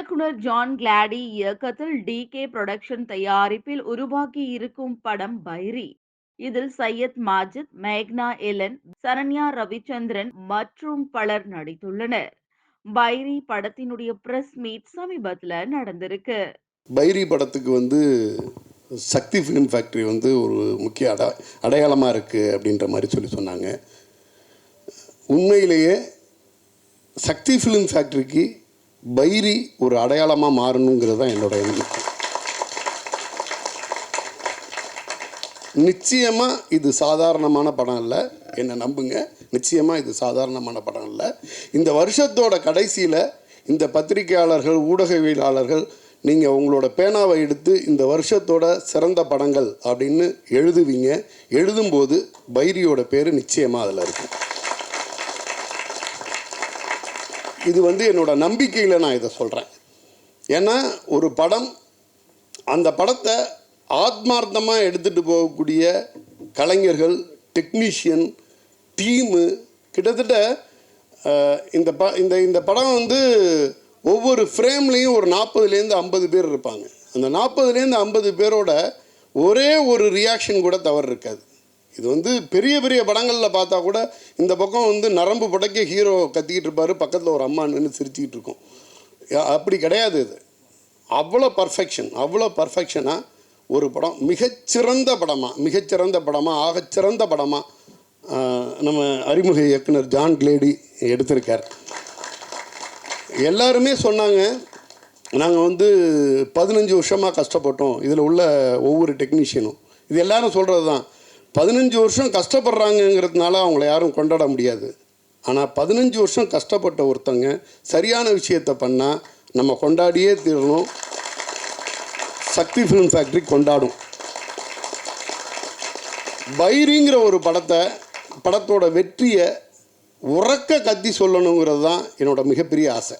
இயக்குனர் ஜான் கிளாடி இயக்கத்தில் D K production தயாரிப்பில் உருவாக்கி இருக்கும் படம் பைரி. இதில் சையத் மாஜித் மேக்னா எலன் சரண்யா ரவிச்சந்திரன் மற்றும் பலர் நடித்துள்ளனர். பைரி படத்தினுடைய பிரஸ் மீட் சமீபத்தில் நடந்திருக்கு. பைரி படத்துக்கு வந்து சக்தி ஃபிலிம் ஃபேக்ட்ரி வந்து ஒரு முக்கிய அட அடையாளமாக இருக்குது அப்படின்ற மாதிரி சொல்லி சொன்னாங்க. உண்மையிலேயே சக்தி ஃபிலிம் ஃபேக்ட்ரிக்கு பைரி ஒரு அடையாளமாக மாறணுங்கிறது தான் என்னோட எண்ணம். நிச்சயமாக இது சாதாரணமான படம் இல்லை என்னை நம்புங்க. நிச்சயமாக இது சாதாரணமான படம் இல்லை இந்த வருஷத்தோட கடைசியில் இந்த பத்திரிகையாளர்கள் ஊடகவியலாளர்கள் நீங்கள் உங்களோட பேனாவை எடுத்து இந்த வருஷத்தோட சிறந்த படங்கள் அப்படின்னு எழுதுவீங்க. எழுதும்போது பைரியோட பேர் நிச்சயமாக அதில் இருக்கும் இது வந்து என்னோடய நம்பிக்கையில் நான் இதை சொல்கிறேன் ஏன்னா ஒரு படம் அந்த படத்தை ஆத்மார்த்தமாக எடுத்துகிட்டு போகக்கூடிய கலைஞர்கள் டெக்னீஷியன் டீமு கிட்டத்தட்ட இந்த ப இந்த இந்த படம் வந்து ஒவ்வொரு ஃப்ரேம்லேயும் ஒரு நாற்பதுலேருந்து ஐம்பது பேர் இருப்பாங்க. அந்த நாற்பதுலேருந்து ஐம்பது பேரோட ஒரே ஒரு ரியாக்ஷன் கூட தவறு இருக்காது. இது வந்து பெரிய பெரிய படங்களில் பார்த்தா கூட இந்த பக்கம் வந்து நரம்பு படைக்க ஹீரோ கத்திக்கிட்டு இருப்பார். பக்கத்தில் ஒரு அம்மா நின்று சிரிச்சுக்கிட்டு இருக்கும். அப்படி கிடையாது இது. அவ்வளோ பர்ஃபெக்ஷன் அவ்வளோ பர்ஃபெக்ஷனாக ஒரு படம். மிகச்சிறந்த படமாக மிகச்சிறந்த படமாக ஆகச்சிறந்த படமாக நம்ம அறிமுக இயக்குனர் ஜான் கிளேடி எடுத்திருக்கார். எல்லாருமே சொன்னாங்க நாங்கள் வந்து பதினஞ்சு வருஷமாக கஷ்டப்பட்டோம். இதில் உள்ள ஒவ்வொரு டெக்னீஷியனும் இது எல்லாரும் சொல்கிறது தான் பதினஞ்சு வருஷம் கஷ்டப்படுறாங்கங்கிறதுனால அவங்கள யாரும் கொண்டாட முடியாது. ஆனால் பதினஞ்சு வருஷம் கஷ்டப்பட்ட ஒருத்தங்க சரியான விஷயத்தை பண்ணால் நம்ம கொண்டாடியே தீரணும். சக்தி ஃபிலிம் ஃபேக்ட்ரி கொண்டாடும். பைரிங்கிற ஒரு படத்தை படத்தோட வெற்றியை உறக்க கத்தி சொல்லணுங்கிறது தான் என்னோட மிகப்பெரிய ஆசை.